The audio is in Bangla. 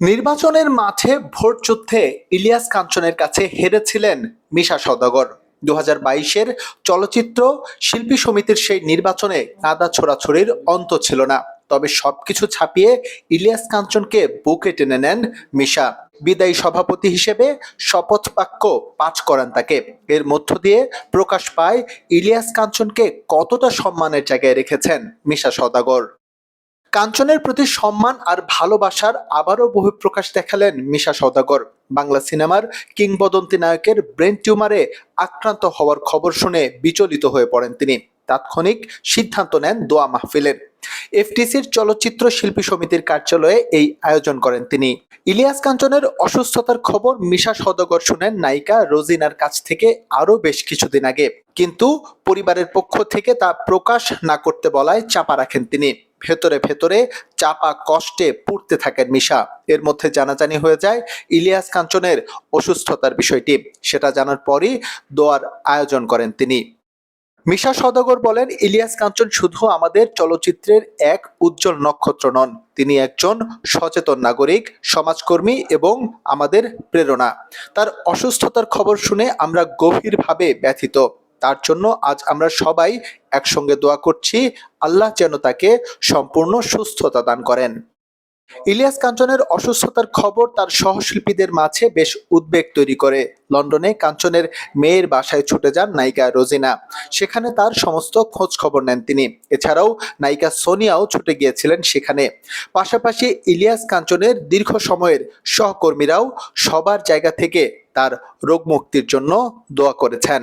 নির্বাচনের মাঠে ভোট যুদ্ধে ইলিয়াস কাঞ্চনের কাছে হেরেছিলেন মিশা সওদাগর। দু হাজার বাইশের চলচ্চিত্র শিল্পী সমিতির সেই নির্বাচনে কাদা ছোড়াছড়ির অন্ত ছিল না। তবে সবকিছু ছাপিয়ে ইলিয়াস কাঞ্চনকে বুকে টেনে নেন মিশা। বিদায়ী সভাপতি হিসেবে শপথ বাক্য পাঠ করান তাকে। এর মধ্য দিয়ে প্রকাশ পায় ইলিয়াস কাঞ্চনকে কতটা সম্মানের জায়গায় রেখেছেন মিশা সওদাগর। কাঞ্চনের প্রতি সম্মান আর ভালোবাসার আবারও বহিঃপ্রকাশ দেখালেন মিশা সওদাগর। বাংলা সিনেমার কিংবদন্তি নায়কের ব্রেন টিউমারে আক্রান্ত হওয়ার খবর শুনে বিচলিত হয়ে পড়েন তিনি। তাৎক্ষণিক সিদ্ধান্ত নেন দোয়া মাহফিলের। এফটিসির চলচ্চিত্র শিল্পী সমিতির কার্যালয়ে এই আয়োজন করেন তিনি। ইলিয়াস কাঞ্চনের অসুস্থতার খবর মিশা সদগর শুনেন নায়িকা রোজিনার কাছ থেকে আরও বেশ কিছুদিন আগে। কিন্তু পরিবারের পক্ষ থেকে তা প্রকাশ না করতে বলায় চাপা রাখেন তিনি। ভেতরে ভেতরে চাপা কষ্টে পুড়তে থাকেন মিশা। এর মধ্যে জানাজানি হয়ে যায় ইলিয়াস কাঞ্চনের অসুস্থতার বিষয়টি। সেটা জানার পরই দোয়ার আয়োজন করেন তিনি। মিশা সদাগর বলেন, ইলিয়াস কাঞ্চন শুধু আমাদের চলচ্চিত্রের এক উজ্জ্বল নক্ষত্র নন, তিনি একজন সচেতন নাগরিক, সমাজকর্মী এবং আমাদের প্রেরণা। তার অসুস্থতার খবর শুনে আমরা গভীরভাবে ব্যথিত। তার জন্য আজ আমরা সবাই একসঙ্গে দোয়া করছি, আল্লাহ যেন তাকে সম্পূর্ণ সুস্থতা দান করেন। ইলিয়াস কাঞ্চনের অসুস্থতার খবর তার সহশিল্পীদের মাঝে বেশ উদ্বেগ তৈরি করে। লন্ডনে কাঞ্চনের মেয়ের বাসায় ছুটে যান নায়িকা রোজিনা। সেখানে তার সমস্ত খোঁজ খবর নেন তিনি। এছাড়াও নায়িকা সোনিয়াও ছুটে গিয়েছিলেন সেখানে। পাশাপাশি ইলিয়াস কাঞ্চনের দীর্ঘ সময়ের সহকর্মীরাও সবার জায়গা থেকে তার রোগ মুক্তির জন্য দোয়া করেছেন।